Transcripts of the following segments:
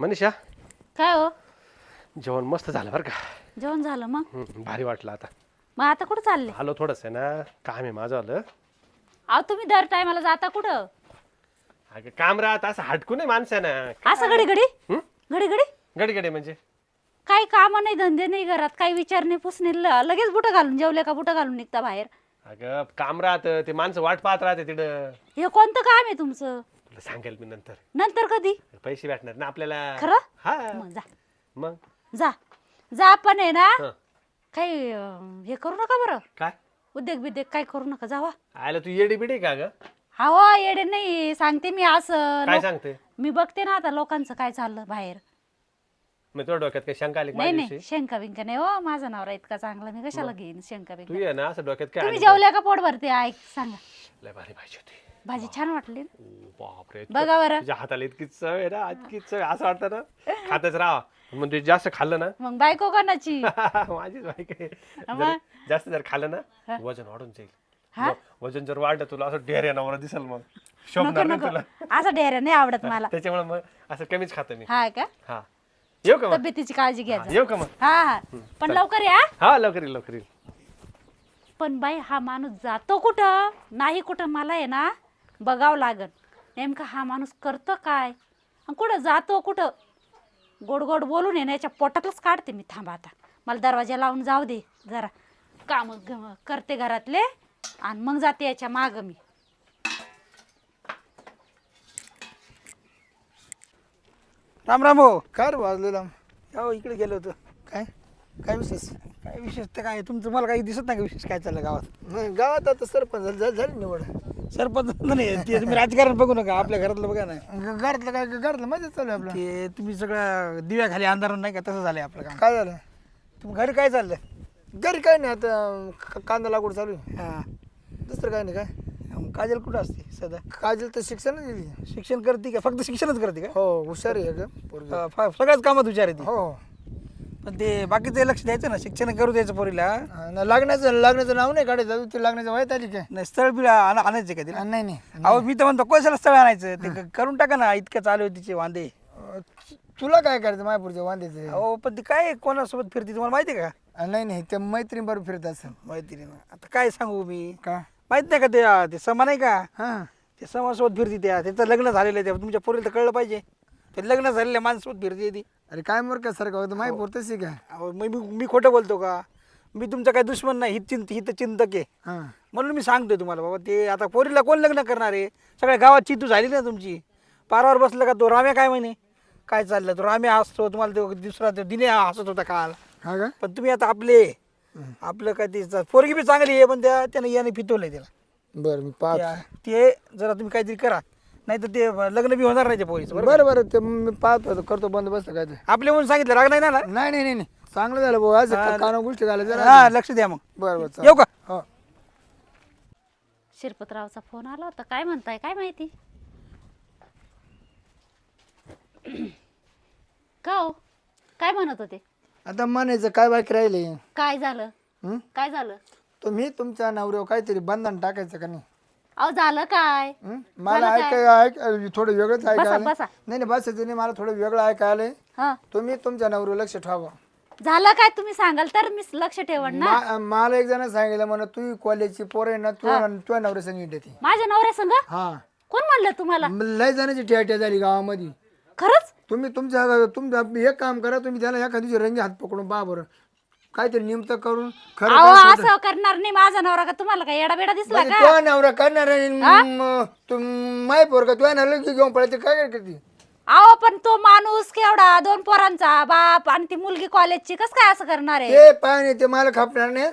मनीषा? काय हो? जेवण मस्त झालं बरं का. जेवण झालं मग? हम्म, भारी वाटलं आता. मग आता कुठं चालले? आलो थोडंसं ना काम आहे माझं आलं. अहो तुम्ही दर टायमाला जाता कुठं? अगं काम राहत असं हटकू नाही माणसानं. असं घडी घडी हं? घडी घडी गडी गडी म्हणजे? काही काम नाही धंदे नाही घरात काही विचार नाही पुसणे ल- लगेच बुटं घालून जेवले का बुटं घालून निघता बाहेर. अगं काम राहतं ते माणसं वाट पाहत राहते तिकडं हे कोणतं काम आहे तुमचं? तुला सांगेल मी नंतर. नंतर कधी? पैसे भेटणार ना आपल्याला. खरं? हा. मग जा. मग? जा. जा पण आहे ना. हं. काही अं, हे करू नका बरं. काय? उद्योग बिद्योग काही करू नका. जावा आयला तू येडी बिडी का ग? हवा येडे नाही. सांगते मी असं. काय लोक- सांगते? मी बघते ना आता लोकांचं काय चाललं बाहेर. मग तुझ्या डोक्यात काही शंका आली का नाही? नाही. शंका बिंका नाही हो. माझा नवरा इतका चांगला. मी कशाला घेईन शंका तू बिंका ये ना असं डोक्यात काय तुम्ही आली का? जेवल्या का? पोट भरते ऐक सांगा. लय भारी भाजी होती. भाजी छान वाटली ना? ओ बापरे बघा बरं. तुझ्या हाताला इतकी चव आहे ना इतकी चव आहे, असं वाटतं ना. खातच राहा. म्हणजे जास्त खाल्लं ना. मग बायको कोणाची? माझीच बाईक आहे. मग? जर- जास्त जर खाल्लं ना वजन वाढून जाईल. हा? व- वजन जर वाढलं तुला असं डेऱ्या नवरा दिसेल मग. नको शोभणार नको. तुला. असं डेऱ्या नाही आवडत मला. त्याच्यामुळे मग असं कमीच खातो मी. हा का? हा. येऊ का मग? तब्येतीची काळजी हा, घ्यायचं येऊ का मग? हा हा. पण लवकर या. हा लवकर येईल लवकर येईल पण बाई हा माणूस जातो कुठं? नाही कुठं मला आहे ना. बघावं लागल नेमका हा माणूस करतं काय? आणि कुठं जातो कुठं? गोड गोड बोलून आहे ना याच्या पोटातच काढते मी. थांबा आता. मला दरवाजा लावून जाऊ दे जरा. काम करते घरातले आणि मग जाते याच्या माग मी. राम राम हो काय रे वाजलेला हो इकडे गेलो होतो. काय? काय विशेष? काय विशेष तर काय? तुमचं मला काही दिसत नाही का विशेष? काय चाललं गावात? नाही गावात आता सरपंच झाली झाली निवड. सरपंच नाही ते तुम्ही राजकारण बघू नका आपल्या घरातलं बघा ना. ग- घरातलं काय घरातलं मजा चालू आहे आपलं. ते तुम्ही सगळं दिव्याखाली अंधारून नाही का तसं झालंय आपलं काम. काय झालं? तुम्ही घरी काय चाललं घरी काय नाही आता क- कांदा लागवड चालू आहे. हां. दुसरं काय नाही काय? मग काजल कुठं असते सध्या? काजल तर शिक्षण दिली. शिक्षण करते का? फक्त शिक्षणच करते का? हो हुशार आहे ग पोरगी. फा- सगळ्याच कामात विचार आहे ती. हो. पण ते बाकीचं लक्ष द्यायचं ना शिक्षण करू द्यायचं पोरीला. हा, न लागण्याचं लागण्याचं नाव नाही काढायचं ती लागण्याचं वयात आली काय? नाही स्थळ बिळ आण- आणायचं का तिला? हा, नाही नाही अहो मी तर म्हणतो कशाला स्थळ आणायचं? ते क- करून टाका ना इतकं चालू आहे तिचे वांदे. अं, तु- तुला काय करायचं मायापूरच्या वांद्याचं? अहो पण ती काय कोणासोबत फिरते तुम्हाला माहिती आहे का? हा, नाही नाही ते मैत्रीण बरोबर फिरत असं माहिती नाही ना आता काय सांगू मी? का? माहीत नाही का ते ते समा नाही का? हा. ते समासोबत फिरते त्या त्याचं लग्न झालेलं आहे त्या तुमच्या पोरीला तर कळलं पाहिजे. ते लग्न झालेल्या माणसासोबत फिरते ती. अरे काय मूर्ख सारखं होतं मायापूर तशी काय अहो, मी मी मी खोटं बोलतो का? मी तुमचा काय दुश्मन नाही ही चिंत ही तर चिंतक आहे. हा. म्हणून मी सांगतोय तुम्हाला बाबा ते आता पोरीला कोण लग्न करणार आहे? सगळ्या गावात चिंतू झाली ना तुमची? पारावर बसलं का तो? राम्या काय म्हणे? काय चाललं? तो राम्या हसतो तुम्हाला तो दुसरा तो दिने हसत होता काल. हा का? पण तुम्ही आता आपले आपलं काय ते पोरगी बी चांगली आहे पण त्या त्यानं याने फितवलंय त्याला. बरं मी पाहतो. त्या- ते जरा तुम्ही काहीतरी करा. नाही तर ते लग्न बी होणार नाही पोरीचं बरोबर? बरं बरं ते मी पाहतो करतो बंदोबस्त काय ते. आपले म्हणून सांगितलं राग नाही ना आला? नाही नाही नाही नाही. चांगलं झालं भाऊ आज काना गोष्टी झाल्या जरा. हा लक्ष द्या मग. बरं बरं चालेल. येऊ का? हो. शिरपतरावचा फोन आला होता. काय म्हणताय काय माहिती? का हो? काय म्हणत होते? आता म्हणायचं काय बाकी राहिले? काय झालं? काय झालं? तुम्ही तुमच्या नवऱ्यावर काहीतरी बंधन टाकायचं का नाही? अहो झालं काय? हं? मला ऐकाय ऐक थोडं वेगळंच ऐकायला. बसा. नाही नाही बसायचं नाही मला थोडं वेगळं ऐकायला. हा. तुम्ही तुमच्या नवऱ्यावर लक्ष ठेवा. झालं काय? तुम्ही सांगाल तर मी लक्ष ठेवण ना. मा- मला एक जण सांगितलं म्हणा तू कॉलेजची पोर आहे ना तू तुझ्या नवऱ्या संगीत येते माझ्या नवऱ्या संग? हा. कोण म्हणलं तुम्हाला? म- लय जणांची ठेट्या झाली गावामध्ये. खरंच? तुम्ही तुमच्या तुमच्या एक काम करा तुम्ही त्याला एका दिवशी रंगी हात पकडून पहा बरं. काहीतरी निमत करून खरं अहो काय असं करणार नाही. माझा नवरा का तुम्हाला काय येडा बेडा दिसला म्हणजे का? तुझा नवरा करणार आहे. म- तू माय पोर का तुझ्या नवरा घेऊन पळते. काय काय करते अहो पण तो माणूस केवढा दोन पोरांचा बाप आणि ती मुलगी कॉलेजची कस काय असं करणार आहे? ते पाय ते मला खापणार नाही.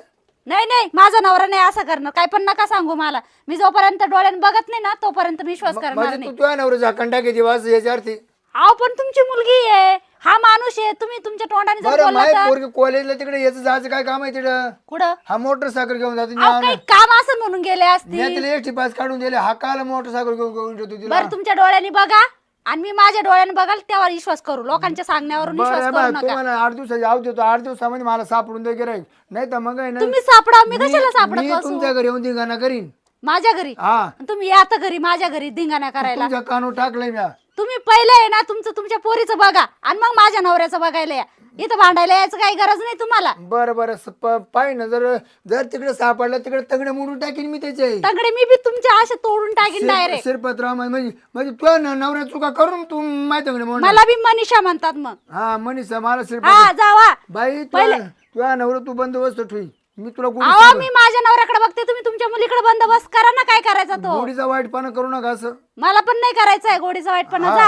नाही नाही माझा नवरा नाही असं करणार. काय पण नका सांगू मला. मी जोपर्यंत डोळ्याने बघत नाही ना तोपर्यंत मी विश्वास करणार म्हणजे नाही. तू तुझ्या नवरा झाकण टाकायची वास याच्या अर्थी अहो पण तुमची मुलगी आहे. हा माणूस आहे तुम्ही तुमच्या तोंडाने जर बरं बोलला तर. पोरगी कॉलेजला तिकडे याचं जायचं काय काम आहे तिकडं कुठं? हा मोटरसायकल घेऊन जातो अहो काही काम असं म्हणून गेले असतील. मी तिला एसटी पास काढून दिले हा काल मोटरसायकल घेऊन घेऊन येतो तिला. बरं तुमच्या डोळ्यांनी बघा. आणि मी माझ्या डोळ्याने बघाल त्यावर विश्वास करू. लोकांच्या सांगण्यावरून विश्वास बरं करू बा नका. तुम्हाला आठ दिवसाची आव देतो आठ दिवसामध्ये मला सापडून दे गिराईक नाही तर मग आहे ना तुम्ही सापडा मी कशाला मी बसू? तुमच्या घरी येऊन धिंगाणा करीन. माझ्या घरी? हा. आणि तुम्ही या आता घरी माझ्या घरी धिंगाणा करायला. तुमच्या कानून टाकलंय म्या. तुम्ही पहिले आहे ना तुमचं तुमच्या पोरीचं बघा. आणि मग माझ्या नवऱ्याचं बघायला या. इथं भांडायला यायचं काही गरज नाही तुम्हाला. बरं बरं. स- प- पाय ना जर जर तिकडे सापडलं तिकडे तंगडे मोडून टाकीन मी त्याचे. तगडे मी बी तुमच्या असे तोडून टाकीन डायरेक्ट शिरपतराव म्हणजे म्हणजे तुझ्या न- नवऱ्या चुका करून तू माहिती तंगडे मोड मला बी मनीषा म्हणतात मग. हा मनीषा मला शिरपत हा जावा. बाई तुझ्या तुझ्या नवरा तू बंदोबस्त ठेवी. मी तुला अहो मी माझ्या नवऱ्याकडे बघते तुम्ही तुमच्या मुलीकडे बंदोबस्त करा ना काय करायचा तो? गोडीचा वाईटपणा करू नका असं. मला पण नाही करायचंय गोडीचा वाईटपणा हा. जा.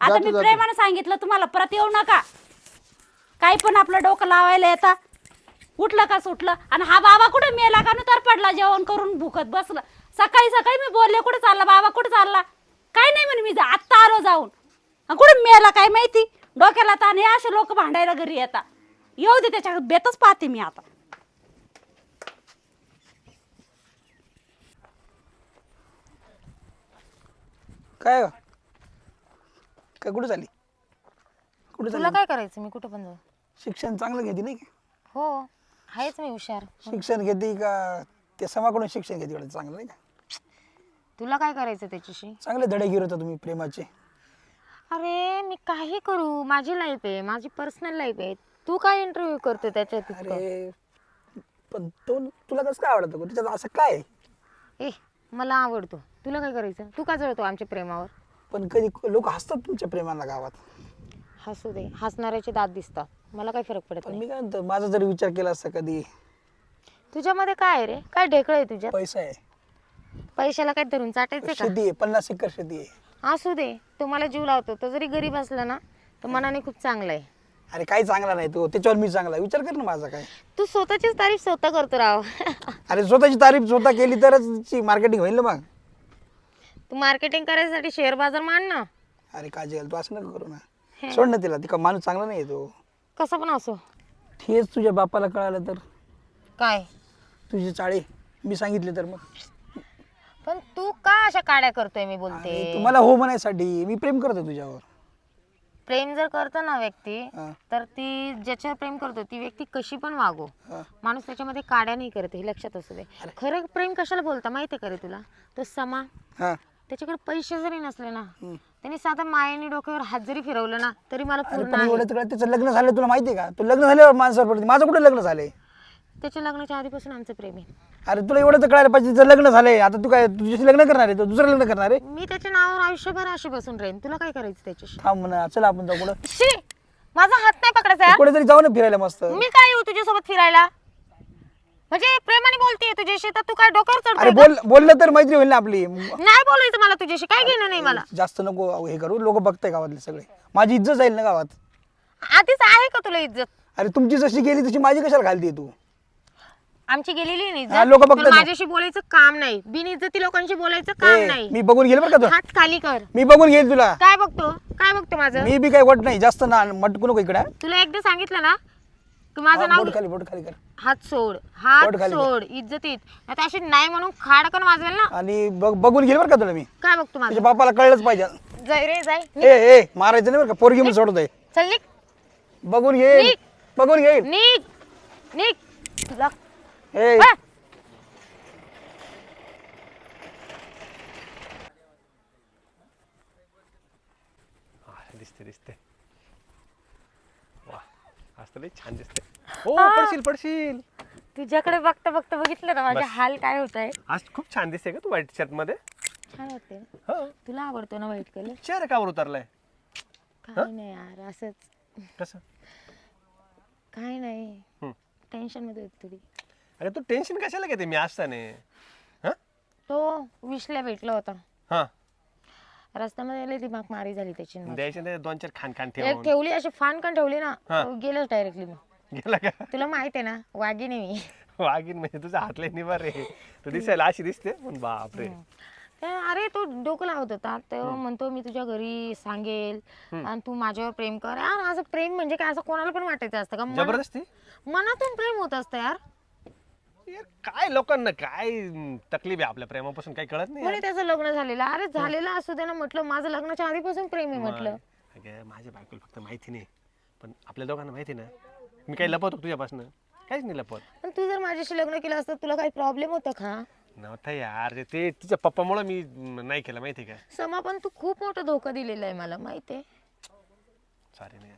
आता जातो, मी जातो. प्रेमाने सांगितलं तुम्हाला परत येऊ नका. काही पण आपलं डोकं लावायला येता. उठलं का सुटलं? आणि हा बाबा कुठे मेला का? तर पडला जेवण करून भुकत बसला. सकाळी सकाळी मी बोलले कुठे चालला? बाबा कुठे चालला? काय नाही म्हणे मी जा- आत्ता आलो जाऊन. आणि कुठे मेला काय माहिती? डोक्याला ताण हे असे लोक भांडायला घरी येतात. येऊ दे त्याच्या बेतच पाहते मी आता. काय हो? काय कुठे झाली कुठे तुला झाली काय करायचं? मी कुठं पण जाऊ. शिक्षण चांगलं घेते नाही का? हो आहेच मी हुशार. शिक्षण घेते का? ते समाकडून शिक्षण घेते एवढं चांगलं नाही का? तुला काय करायचं त्याच्याशी? चांगले धडे घेत होता तुम्ही प्रेमाचे. अरे मी काही करू? माझी लाईफ आहे माझी पर्सनल लाईफ आहे. तू काय इंटरव्ह्यू करतो त्याच्यात इतकं? अरे पण तो तुला कसं काय आवडतं गं? त्याच्यात असं काय? आहे? ए मला आवडतो. तुला काय करायचं? तू का जळतो आमच्या प्रेमावर? पण कधी लोक हसतात तुमच्या प्रेमाला गावात. हसू दे. हसणाऱ्याचे दात दिसतात. मला काय फरक पडत पण नाही. मी काय म्हणतो माझा जरी विचार केला असता कधी तुझ्यामध्ये काय आहे रे? काय ढेकळ आहे तुझ्यात? पैसा आहे. पैशाला काय धरून चाटायचं का? शेती आहे पन्नास एकर शेती आहे. असू दे. तो मला जीव लावतो. तो जरी गरीब असला ना तर मनाने खूप चांगला आहे. अरे काही चांगला नाही तो. त्याच्यावर मी चांगला आहे. विचार कर ना माझा काय तू स्वतःचीच तारीफ स्वतः करतो राव. अरे स्वतःची तारीफ स्वतः केली तरच मार्केटिंग होईल ना मग. तू मार्केटिंग करायसाठी शेअर बाजार मान ना. अरे काळजी घाल तू असं नको करू ना. सोड ना तिला ती का माणूस चांगला नाही तो. कसं पण असो. हेच तुझ्या बापाला कळालं तर. काय? तुझी चाळे मी सांगितले तर मग. पण तू का अशा काड्या करतोय मी अरे बोलते तुम्हाला हो म्हणायसाठी मी प्रेम करतो तुझ्यावर. प्रेम जर करतो ना व्यक्ती हा. तर ती ज्याच्यावर प्रेम करतो ती व्यक्ती कशी पण वागो. हा. माणूस त्याच्यामध्ये काड्या नाही करत हे लक्षात असू दे. खरं प्रेम कशाला बोलता माहितीये का रे तुला? तो समा. हा. त्याच्याकडे पैसे जरी नसले ना त्यांनी साधा मायेने डोक्यावर हात जरी फिरवलं ना तरी मला पूर्ण पण आहे. त्याचं लग्न झालं तुला माहिती आहे का? तू लग्न झाल्यावर माणसावर पडते. माझं कुठं लग्न झालंय? त्याच्या लग्नाच्या आधीपासून आमचं प्रेम आहे. अरे तुला एवढं तर कळायला पाहिजे तिचं लग्न झालंय. आता तू काय तुझ्याशी लग्न करणार आहे? तो दुसरं लग्न करणार आहे? मी त्याच्या नावावर आयुष्यभर अशी बसून राहीन. तुला काय करायचं त्याच्याशी? थांब म्हणा चला आपण जाऊ कुठं शी! माझा हात नाही पकडायचा. यार. कुठे तरी जाऊ ना फिरायला मस्त. मी काय येऊ तुझ्यासोबत फिरायला? म्हणजे प्रेमाने बोलतेय तुझ्याशी तर तू काय डोक्यावर अरे चढतोय बोल बोललं तर मैत्री होईल ना आपली? नाही बोलायचं मला तुझ्याशी काय घेणं नाही मला? जास्त नको हे करू लोक बघताय गावातले सगळे. माझी इज्जत जाईल ना गावात? आधीच आहे का तुला इज्जत? अरे तुमची जशी गेली तशी माझी कशाला घालते तू? आमची गेलेली नाही हा, इज्जत. लोकं बघतात तुला ना. माझ्याशी बोलायचं काम नाही. बिन इज्जती लोकांशी बोलायचं काम ए, नाही. मी बघून घेईल बरं का तू? हात खाली कर. मी बघून घेईल तुला. काय बघतो? काय बघतो माझं? मी बी काही वट नाही जास्त ना मटकू नको इकडे. तुला एकदा सांगितलं ना माझं नाव बोट खाली बोट खाली कर. हात सोड हात बोट खाली कर. सोड इज्जतीत. आता अशी नाही म्हणून खाडकन वाजवेल ना? आणि बघ बघून घेईल बरं का तुला मी. काय बघतो माझं? तुझ्या बापाला कळलंच पाहिजे. जाय रे जाय. ए ए मारायचं नाही बरं का? पोरगी मी सोडत आहे चल निघ. बघून घेईल. निघ. बघून घेईल. निघ. निघ. तुला ए. हा. दिसते दिसते तर लई छान दिसते हो. पडशील पडशील. तुझ्याकडे बघता बघता बघितलं ना माझे हाल काय होत आहे आज खूप छान दिसते का तू व्हाईट शर्टमध्ये. छान वाटते हो. तुला आवडतो ना व्हाईट कलर चेहरा कावर उतरलाय? काय नाही यार असंच. कसं? काय नाही. टेन्शनमध्ये होती थोडी. अरे तू टेन्शन कशाला घेते मी असताने हा? तो विषला भेटला होता. हा. रस्त्यामध्ये लय दिमाग मारी झाली त्याची न माझी. द्यायचे नाही दोन चार खान खान एक ठेवली अशी फान पण ठेवली ना हा. गेलोच डायरेक्टली मी. गेला का? तुला माहीत आहे ना वागिनी मी. वागीन म्हणजे तुझा हातले निवार आहे तू दिसायला अशी दिसते? पण बापरे. अरे तो डोकं लावत होता तो म्हणतो मी तुझ्या घरी सांगेल आणि तू माझ्यावर प्रेम कर. यार असं प्रेम म्हणजे काय असं कोणाला पण वाटायचं असतं का? मना- जबरदस्ती? मनातून प्रेम होत असतं यार. यार काय लोकांना काय अं, तकलीफ आहे आपल्या प्रेमापासून? काही कळत नाही त्याचं लग्न झालेलं? अरे झालेलं असू दे ना म्हटलं माझं लग्नाच्या आधीपासून प्रेम आहे म्हटलं. अगं माझ्या बायकोला फक्त माहिती नाही. पण आपल्या दोघांना माहिती ना मी काही लपवतो तुझ्यापासून. काहीच नाही लपवत. पण तू जर माझ्याशी लग्न केलं असतं तुला काही प्रॉब्लेम होता का? नव्हता यार ते- ते तिच्या पप्पामुळे मी नाही केलं माहिती का? समा पण तू खूप मोठा धोका दिलेला आहे मला माहितीये सॉरी नाही.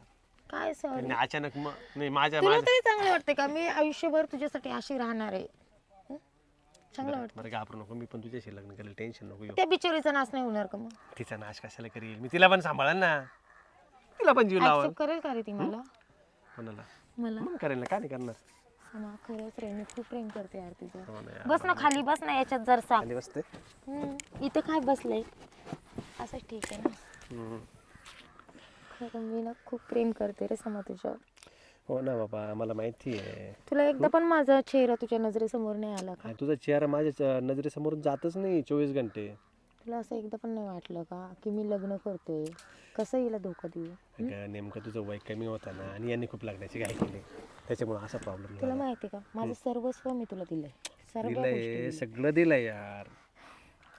काय सॉरी त्यांनी अचानक म- नाही माझ्या तुला माझ्या तरी चांगलं वाटतं का? मी आयुष्यभर तुझ्यासाठी अशी राहणार आहे. हं? चांगलं वाटतं बरं घाबरू नको मी पण तुझ्याशी लग्न केलं टेन्शन नको त्या बिचारीचा नाश नाही होणार का मग? तिचा नाश कशाला करील? मी तिला पण सांभाळेल ना. तिला पण जीव ऍक्सेप्ट करेल का रे ती मला? कोणाला? मला? मग करेल ना का नाही करणार? समा खरंच रे मी खूप प्रेम करते यार हो ना यार. बस ना खाली बस ना याच्यात जर सांग खाली बसते? इथं काय बसलंय? असं ठीक आहे ना. हम्म. खरं मी ना खूप प्रेम करते रे समा तुझ्या हो ना बाबा मला माहिती आहे. तुला एकदा पण माझा चेहरा तुझ्या नजरेसमोर नाही आला का? आणि तुझा चेहरा माझ्या च- नजरेसमोरून जातच नाही चोवीस घंटे. तुला असं एकदा पण नाही वाटलं का की मी लग्न करतोय? कसं हिला धोका देऊ अगं, नेमकं तुझं वय कमी होता ना आणि यांनी खूप लग्नाची घाई केली. त्याच्यामुळे असा प्रॉब्लेम तुला झाला. माहिती का? माझं सर्वस्व मी तुला दिलंय. सर्व दिलंय. सगळं दिलंय यार.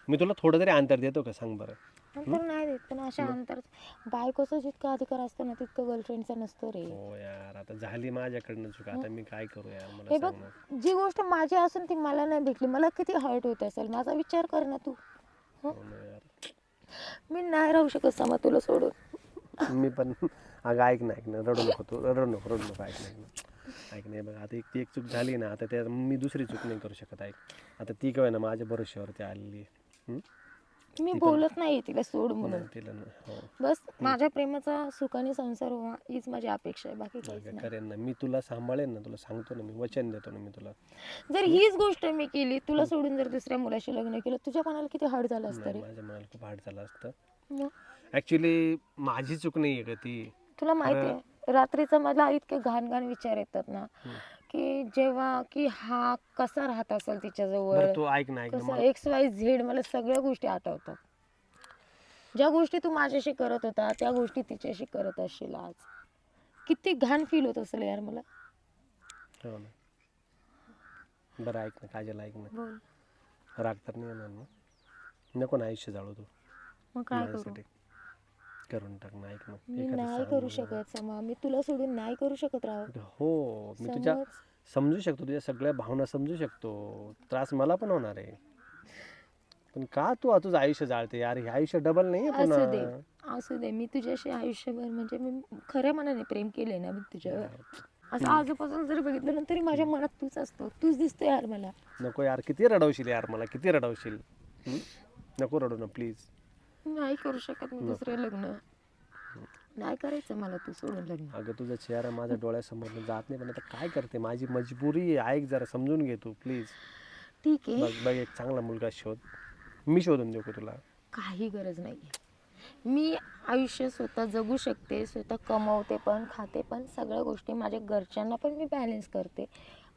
मी तुला थोडं तरी अंतर देतो का सांग बरं? नंतर नाही देत पण अशा अंतर बायकोचा जितका अधिकार असतो ना तितकं गर्लफ्रेंडचा नसतो रे. हो यार आता झाली माझ्याकडनं चुका आता मी काय करू यार मला हे बघ सांग ना. जी गोष्ट माझी असून ती मला नाही भेटली मला किती हर्ट होत असेल माझा विचार कर ना तू. हो? ना यार. मी नाही राहू शकत समा तुला सोडून. मी पण अगं ऐक ना ऐक ना रडू नको तू रडू नको रडू नको ऐक ना ऐक ना. ऐक नाही बघ आता एक ती एक चूक झाली ना आता त्या मी दुसरी चूक नाही करू शकत ऐक. आता ती काय ना माझ्या भरोश्यावरती आलेली आहे. हम्म? मी बोलत नाही तिला सोड म्हणून. तिला हो. बस माझ्या प्रेमाचा सुखाने संसार व्हावा हीच माझी अपेक्षा आहे बाकी काहीच अगं, नाही. करेन ना. मी तुला सांभाळेन ना तुला सांगतो ना मी वचन देतो ना मी तुला. जर हीच गोष्ट मी केली तुला सोडून जर दुसऱ्या मुलाशी लग्न केलं तुझ्या मनाला किती हार्ड झालं असतं नाही, रे? माझ्या मनाला खूप हार्ड झालं असतं. मग? ऍक्च्युली माझी चूक नाही आहे का ती. तुला माहिती आहे रात्रीचं मला इतके घाण घाण विचार येतात ना. की जेव्हा की हा कसा राहत असेल तिच्याजवळ? बरं तू ऐक ना ऐक ना कसं मला- एक्स वाय झेड मला सगळ्या गोष्टी आठवतात. ज्या गोष्टी तू माझ्याशी करत होता त्या गोष्टी तिच्याशी करत असशील आज. किती घाण फील होत असेल यार मला. हो ना. बरं ऐक ना काजल ऐक ना. बोल. राग तर नाही येणार ना. नको ना आयुष्य जाळू तू. मग काय करू? माझ्यासाठी करून टाक ना ऐक ना मी एखादं नाही सांग करू मला. शकत समा मी तुला सोडून नाही करू शकत राव. हो मी तुझ्या समज. समजू शकतो तुझ्या सगळ्या भावना समजू शकतो. त्रास मला पण होणार आहे. पण का तू तुझं आयुष्य जाळते यार? हे आयुष्य डबल नाही आहे असू दे पुन्हा असू दे. मी तुझ्याशी आयुष्यभर म्हणजे मी खऱ्या मनाने प्रेम केले ना मी तुझ्यावर. असं आजूपासून जर बघितलं ना तरी माझ्या मनात तूच असतो. तूच दिसतो यार मला. नको यार किती रडवशील यार मला किती रडवशील? हं? नको रडू ना प्लीज नाही करू शकत मी दुसरं लग्न. नाही करायचं मला तू सोडून लग्न. अगं तुझा चेहरा माझ्या डोळ्यासमोर जात नाही पण आता काय करते? माझी मजबुरी आहे. ऐक जरा समजून घे तू प्लीज ठीक आहे. बघ बघ एक चांगला मुलगा शोध. मी शोधून देऊ का तुला? काही गरज नाही मी आयुष्य स्वतः जगू शकते स्वतः कमवते पण खाते पण सगळ्या गोष्टी माझ्या घरच्यांना पण मी बॅलेन्स करते.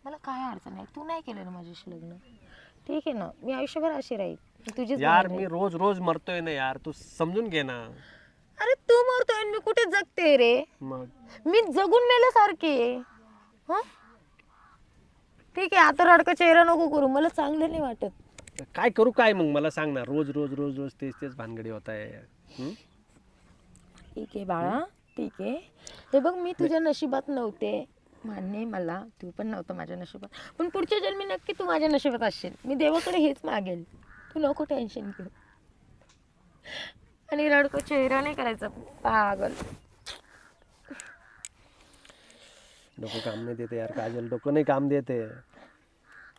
मला काय अडचण नाही तू नाही केलं ना माझ्याशी लग्न. ठीक आहे ना? मी आयुष्यभर अशी राहील तुझीच यार मी रोज रोज मरतोय ना यार. तू समजून घे ना. अरे तू मरतोय आणि मी कुठे जगते रे? मग? मी जगून मेल्यासारखे हं? ठीक आहे आता रडका चेहरा नको करू. मला चांगलं नाही वाटत. काय करू काय मग? मला सांग ना. रोज रोज रोज रोज तेच तेच भानगडी होत आहे. ठीक आहे बाळा ठीक आहे. हे बघ मी तुझ्या नशिबात नव्हते. मान्य आहे मला. तू पण नव्हतं माझ्या नशिबात. पण पुढच्या जन्मी नक्की तू माझ्या नशिबात असशील. मी देवाकडे हेच मागेल. तू नको टेन्शन घेऊ. आणि रडको चेहरा नाही करायचा. पागल. डोकं काम नाही देते यार काजल. डोकं नाही काम देते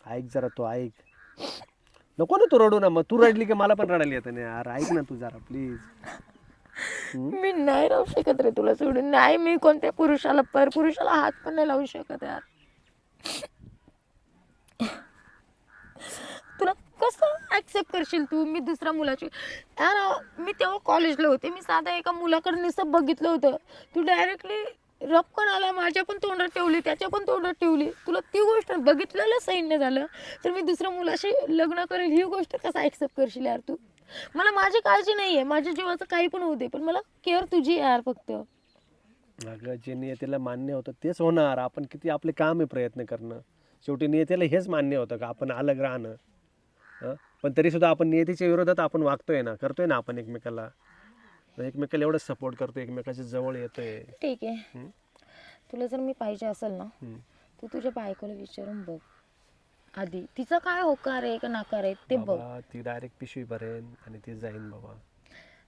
ऐक जरा तू ऐक. नको ना तू रडू ना. मग तू रडली की मला पण रडायला येतं ना यार. ऐक ना तू जरा प्लीज मी नाही राहू शकत रे तुला सोडून. नाही मी कोणत्या पुरुषाला पर पुरुषाला हात पण नाही लावू शकत यार तुला कसं ऍक्सेप्ट करशील तू? मी दुसऱ्या मुलाची. यार मी तेव्हा कॉलेजला होते. मी साधा एका मुलाकडे नुसतं बघितलं होतं. तू डायरेक्टली रपकन आला माझ्या पण तोंडात ठेवली त्याच्या पण तोंडात ठेवली. तुला ती गोष्ट बघितलेलं सैन्य झालं. तर मी दुसऱ्या मुलाशी लग्न करेल. ही गोष्ट कसं ऍक्सेप्ट करशील यार तू? मला माझी काळजी नाही आहे माझ्या जीवाचं काही पण होऊ दे पण मला केअर तुझी यार फक्त. अगं जे नियतीला मान्य होतं तेच होणार. आपण किती आपले काम आहे प्रयत्न करणं. शेवटी नियतीला हेच मान्य होतं का? आपण अलग राहणं. पण तरी सुद्धा आपण नियतीच्या विरोधात आपण वागतोय ना करतोय ना आपण एकमेकाला. एकमेकाला एवढं सपोर्ट करतोय एकमेकाच्या जवळ येतोय. ठीक आहे. तुला जर मी पाहिजे असेल ना. तू तुझ्या बायकोला विचारून बघ. आधी. तिचा काय होकार आहे का नाकार आहे ते बघ. बाबा ती डायरेक्ट पिशवी भरेन आणि ती जाईन बाबा.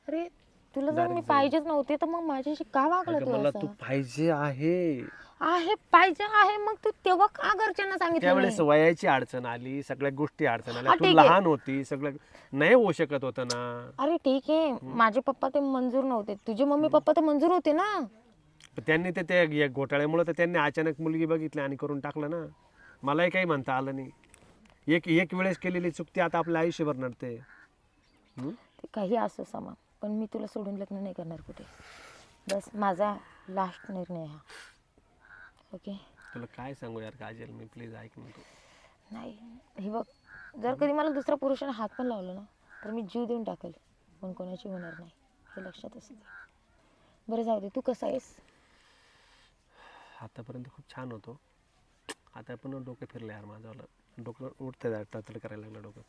अरे तुला जर मी पाहिजेच नव्हते तर मग माझ्याशी का वागला अगं तू मला असं? तू पाहिजे आहे. आहे पाहिजे आहे मग तू तेव्हा का घरच्यांना सांगितलं त्यावेळेस नाही? वयाची अडचण आली सगळ्या गोष्टी अडचण आल्या. हा, तू ठीक आहे. लहान होती सगळं नाही होऊ शकत होतं ना. अरे ठीक आहे. माझे पप्पा ते मंजूर नव्हते. तुझे मम्मी पप्पा तर मंजूर होते ना. पण त्यांनी ते या घोटाळ्यामुळे तर त्यांनी अचानक मुलगी बघितली आणि करून टाकलं ना. मलाही काही म्हणता आलं नाही. एक एक वेळेस केलेली चुकती आता आपल्या आयुष्यभर नडते. हम्म? ते काही असो समा पण मी तुला सोडून लग्न नाही करणार कुठे. बस माझा लास्ट निर्णय हा. ओके? तुला काय सांगू यार काजल मी प्लीज ऐक ना तू. नाही हे बघ जर कधी मला दुसऱ्या पुरुषाने हात पण लावला ना तर मी जीव देऊन टाकेल. पण कोणाची होणार नाही हे लक्षात असू दे. बरं जाऊ दे तू कसा आहेस? आतापर्यंत खूप छान होतो. आता पण डोकं फिरलं यार माझं डोकं उठतं तडतड करायला लागलं डोकं.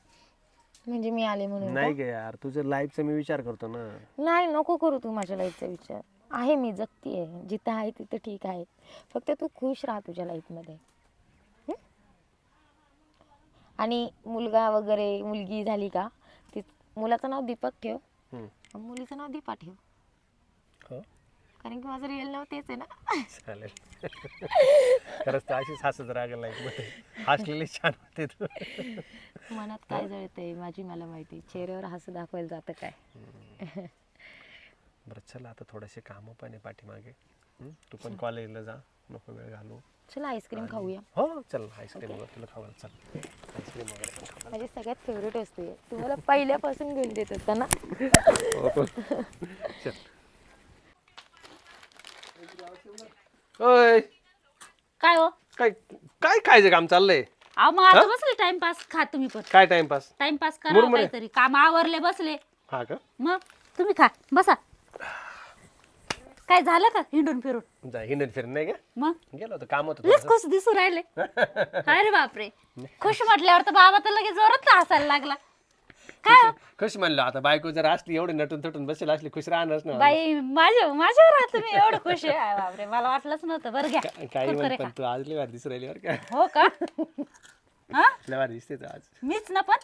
म्हणजे मी आले म्हणून नाही गे यार तुझ्या लाईफचा मी विचार करतो ना. नाही नको करू तू माझ्या लाईफचा विचार. आहे मी जगती आहे. जिथं आहे तिथं ठीक आहे. फक्त तू खुश राहा तुझ्या लाईफमध्ये? आणि मुलगा वगैरे मुलगी झाली का? ती मुलाचं नाव दीपक ठेव. मुलीचं नाव दीपा ठेव. हो. कारण की माझं रिअल नाव तेच आहे ना. चालेल. खरंच तर अशीच हसत राहायला लाईफमध्ये. हसलेली छान होते तू. मनात काय जळतंय माझी मला माहिती. चेहऱ्यावर हसू दाखवायला जातं काय? बरं चला आता थोडेसे कामं पण आहे पाठीमागे? तू पण कॉलेजला जा नको वेळ घालू. चला आईस्क्रीम खाऊया. हो चल आईस्क्रीम वगैरे तुला खावायला चल. आईस्क्रीम वगैरे पण खाऊ. माझी सगळ्यात फेवरेट वस्तू आहे. तुम्हाला पहिल्यापासून घेऊन देत होता ना? चल. ओय. काय हो? काय काय खायचं काम चाललंय? अहो मग आता बसले टाइमपास खा तुम्ही पण. काय टाइमपास? टाइमपास करा मुरमुरे. काहीतरी. काम आवरले बसले. हा का? मग तुम्ही खा बसा. काय झालं का हिंडून फिरून? जा हिंडून फिरून नाही का? मग? गेलो होतो काम होतं लस. खुश दिसू राहिले? अरे बापरे. खुश म्हटल्यावर तर बाबा तर लगेच जोरात हसायला लागला. काय हो? खुश म्हणलं आता बायको जर असली एवढी नटून थटून बसेल असली खुश राहणारच ना बाई माझ्या माझ्यावर आहात तुम्ही एवढं खुश आहे. बापरे मला वाटलंच नव्हतं बरं घ्या. काही म्हण पण खा. तू आज लय भारी दिसू राहिली बरं का? हो का? हा? लय भारी दिसते तू आज. मीच ना पण?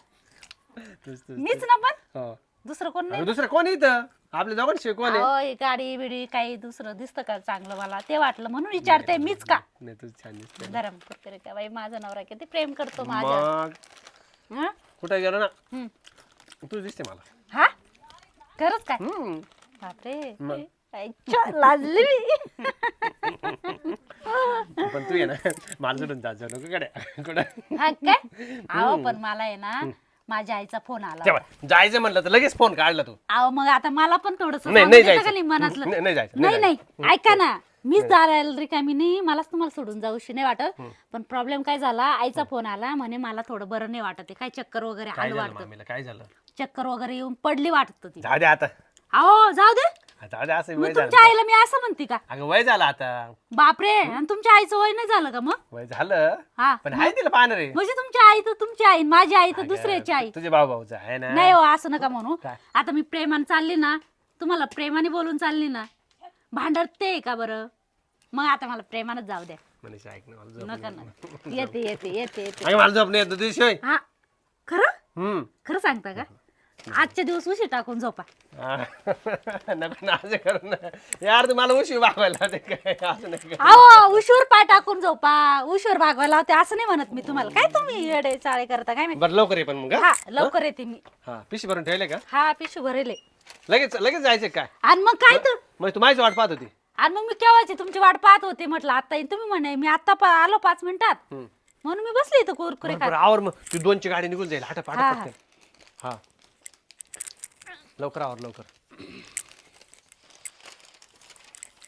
तूच तूच मीच ना पण? हो. दुसरं कोण नाही? दुसरं कोण आहे इथं? आपल्या दोघांशिवाय कोण आहे गाडी बिडी काही दुसरं दिसतं का चांगलं मला? ते वाटलं म्हणून विचारते मीच का? नाही तुझ छान दिसते गरम कुरकुरे का बाई माझा नवरा किती प्रेम करतो माझ्या. मग? हा? कुठे गेलो ना. तू दिसते मला. हा? खरंच काय? हम्म. बापरे. लाजली मी. पण तू ये ना. मला सोडून जाऊ नको कडे कुठं? हा काय? अहो पण मला आहे ना माझ्या आईचा फोन आला तेव्हा जायचं म्हणलं तर लगेच फोन काढला तू. अहो मग आता मला पण थोडस नाही, नाही जायचं. नाही मनातलं? नाही, नाही जायचं, नाही नाही नाही. ऐका ना. मीच जायला रिकामी नाही? मलाच तुम्हाला सोडून जाऊशी नाही वाटत. पण प्रॉब्लेम काय झाला? आईचा फोन आला. म्हणे मला थोडं बरं नाही वाटत आहे. काय चक्कर वगैरे काय आलं झालं वाटतं? मामीला? काय झालं? चक्कर वगैरे येऊन पडली वाटत ती. जाऊ दे आता. अहो जाऊ दे. जाऊ दे असं मग वय झालं तुमच्या आईला मी असं म्हणते का? अगं वय झालं आता. बापरे आणि तुमच्या आईचं वय नाही झालं का मग? वय झालं. हा पण तिला पाहणार आहे. म्हणजे तुमची आई तर तुमची आई माझी आई तर दुसऱ्याची आई. तुझे भाऊ भाऊचं आहे ना. नाही हो असं नका म्हणू. काय? आता मी प्रेमाने चालली ना तुम्हाला प्रेमाने बोलून चालली ना भांडते आहे का बरं? मग आता मला प्रेमानच जाऊ द्या. मनीषा ऐक ना मला झोप नका नाही. ना येते येते येते येते. अगं मला झोप नाही येत तुझ्याशिवाय हा खरं? हम्म. खरं सांगता का? आजच्या दिवस उशी टाकून झोपा. नको ना असं करू ना. यार तू मला उशी वागवायला ते काय असं नाही का अहो उशीवर पाय टाकून झोपा. उशीवर भागवायला होते असं नाही म्हणत मी तुम्हाला. काय तुम्ही येडे चाळे करता काय माहिती? बरं लवकर ये पण मग हा? हा लवकर येते मी. हा पिशी भरून ठेवले का? हा पिशू भरेले. लगेच लगेच जायचं काय आणि मग काय तर? मग तू माझी वाट पाहत होती. आणि मग मी केव्हाची तुमची वाट पाहत होते म्हटलं आता येईन. तुम्ही म्हणे मी आता पा- आलो पाच मिनिटात. म्हणून मी बसली इथं कुरकुरे बरं, बरं, आवर मग. तू दोनची गाडी निघून जाईल. हटा हा, पाठ हा. हा. लवकर आवर लवखर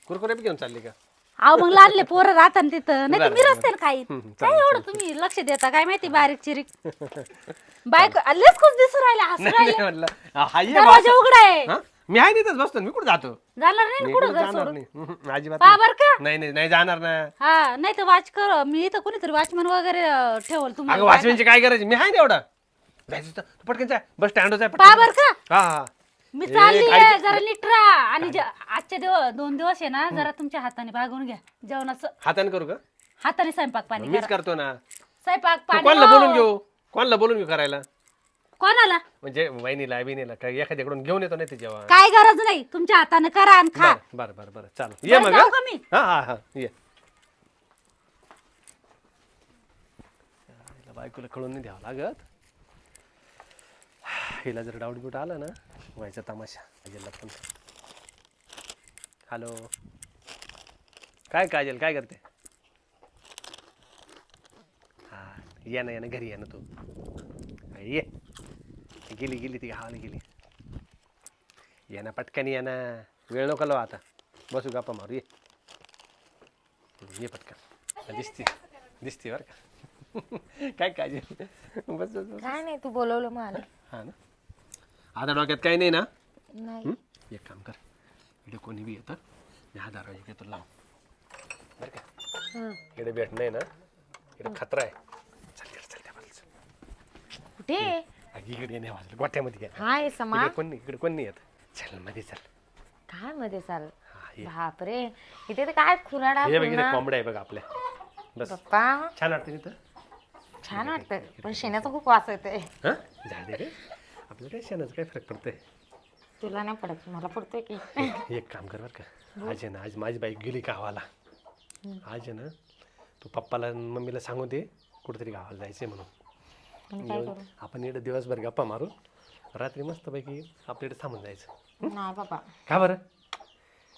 कुरकुरे बी घेऊन चालली का? अहो मग लागले पोरं राहतात तिथं. नाही तर मी रस्ते काही. काय एवढं तुम्ही लक्ष देता? काय माहिती बारीक चिरीक? बायको लेच खुश दिसू राहिले हसू नाही राहिले. हाय बा. आहे. हा? मी आहे तिथंच बसतो. ना, मी कुठं जातो? जाणार नाही मी ना कुठं कुठं घर जाणार सोडून? नाही? हम्म, अजिबात पहा नाही. बर का. नाही नाही नाही जाणार ना. हा नाही तर वाच कर. मी इथं कोणीतरी वॉचमन वगैरे अं, ठेवल अगं तुम्हाला काय करायची मी आहे ना एवढा. पटकन जाय बस स्टँडवर जाय पहा पटकन. बर का. हा हा. मी चालली आहे जरा नीट राहा आणि ज- आजचे दिवस दोन दिवस आहे ना जरा तुमच्या हाताने भागून घ्या. जेवणाचं हाताने करू का? हाताने स्वयंपाक पाणी मीच करा. करतो ना. स्वयंपाक तू पाणी कोणाला हो. बोलून घेऊ? कोणाला बोलून घेऊ करायला? कोणाला? म्हणजे वहिनीला बिनीला काय एखाद्याकडून घेऊन येतो नाही ते जेव्हा. काय गरज नाही तुमच्या हाताने करा आणि खा. बर बर बर बर. चाल ये बरं, मग जाऊ का मी? हा हा हा. ये. हिला बायकोला कळून नाही द्यावं लागत. हिला जर डाऊट बिऊट आला ना व्हायचा तमाशा. काजलला पण. हॅलो काय काजल काय करते? हा ये ना ये ना घरी ये ना तू. ये. गेली गेली ती गावाला गेली. ये ना पटकन ये ना. वेळ नको लावा आता. बसू गप्पा मारू ये. ये पटकन. दिसते. दिसते बरं का. काय काळजी बस बस बस. काय नाही तू बोलवलं मला. हा ना? आता डोक्यात काही नाही ना? नाही? एक काम कर. इकडे कोणी बी येतं मी हा दरवाजा घेतो लाव बरं का? इकडे भेट नाही ना? इकडे खतरा आहे. चल इकडे चल त्या बाजूला चल. कुठे? अगं, इकडे नाही वाजलं गोठ्यामध्ये घ्या हाय समा. इकडे कोण नाही इकडे कोण नाही येत. चलमध्ये चल. काय मध्ये चाल? हा ये. बापरे. इथे तर काय खुराडा हे बघ इकडे. कोंबड्या आहे बघ आपल्या. बस. पप्पा छान वाटतं तिथं? छान वाटतं. पण शेणाचा खूप वास येतोय. हां? झाड रे आपल्याला काय शेणाचं काय फरक पडतंय? तुला नाही पडत मला पडतोय की. एक काम कर बरं का. आज आहे ना आज माझी बाईक गेली गावाला. आज आहे ना तू पप्पाला आणि मम्मीला सांगू दे कुठेतरी गावाला जायचंय म्हणून. आणि काय करू? आपण इकडे दिवसभर गप्पा मारू रात्री मस्तपैकी आपल्याकडे थांबून जायचं. नाही बाबा. का बरं?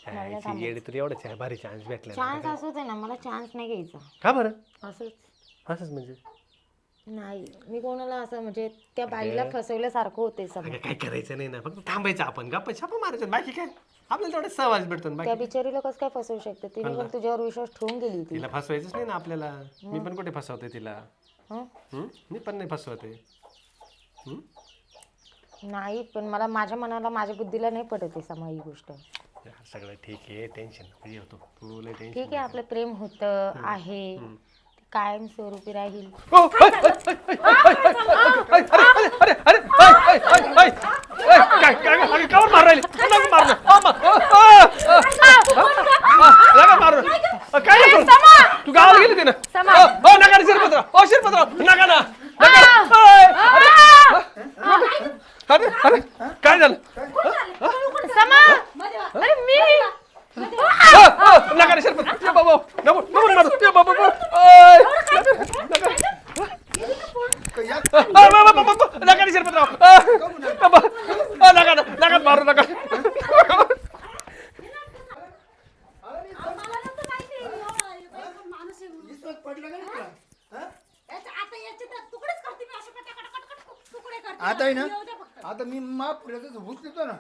यायची येडे तुला एवढंच आहे भारी चान्स भेटला ना. चान्स असू दे ना मला चान्स नाही घ्यायचा. का बरं? असंच. असंच म्हणजे? नाही. मी कोणाला असं म्हणजे त्या बाईला फसवल्यासारखं होते अगं काय करायचं नाही ना. फक्त थांबायचं आपण. गप्पा छापा मारायचं बाकी काय? आपल्याला तेवढं सहवास भेटतो ना बाकी. त्या बिचारीला कसं काय फसवू शकते? तिने पण तुझ्यावर विश्वास ठेवून गेली तिला फसवायचंच नाही ना आपल्याला. मी पण कुठे फसवते तिला? हं? हं? मी पण नाही फसवते. हं? नाही पण मला माझ्या मनाला माझ्या बुद्धीला नाही पटत आहे समा ही गोष्ट. यार, सगळं ठीक आहे. तू लय टेन्शन ठीक आहे आपलं प्रेम होतं आहे. ते कायम स्वरूपी राहील तू गावाला गेली होती ना समा. अ, हो नका रे शिरपतराव हो शिरपतराव नका ना अरे, अरे अरे काय झालं समा अरे मी अ, अ, नका रे शिरपत ये बाबा नको नको मारू बाबा बाबा. ऐ, नका नका या- अ, बाबा, बाबा, बाबा, नका रे शिरपतराव अ, बाबा, अ, नका ना, नका मारू नका विश्वास पटला का नाही तुला? हा? आता आहे ना आता मी माफ केलं भूस देतो ना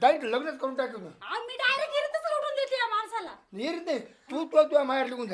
डायरेक्ट लग्नच करून टाकतो आम्ही डायरेक्ट इथंच सोडून देते या माणसाला येत नाही तू तो तुझ्या माहेर लिहून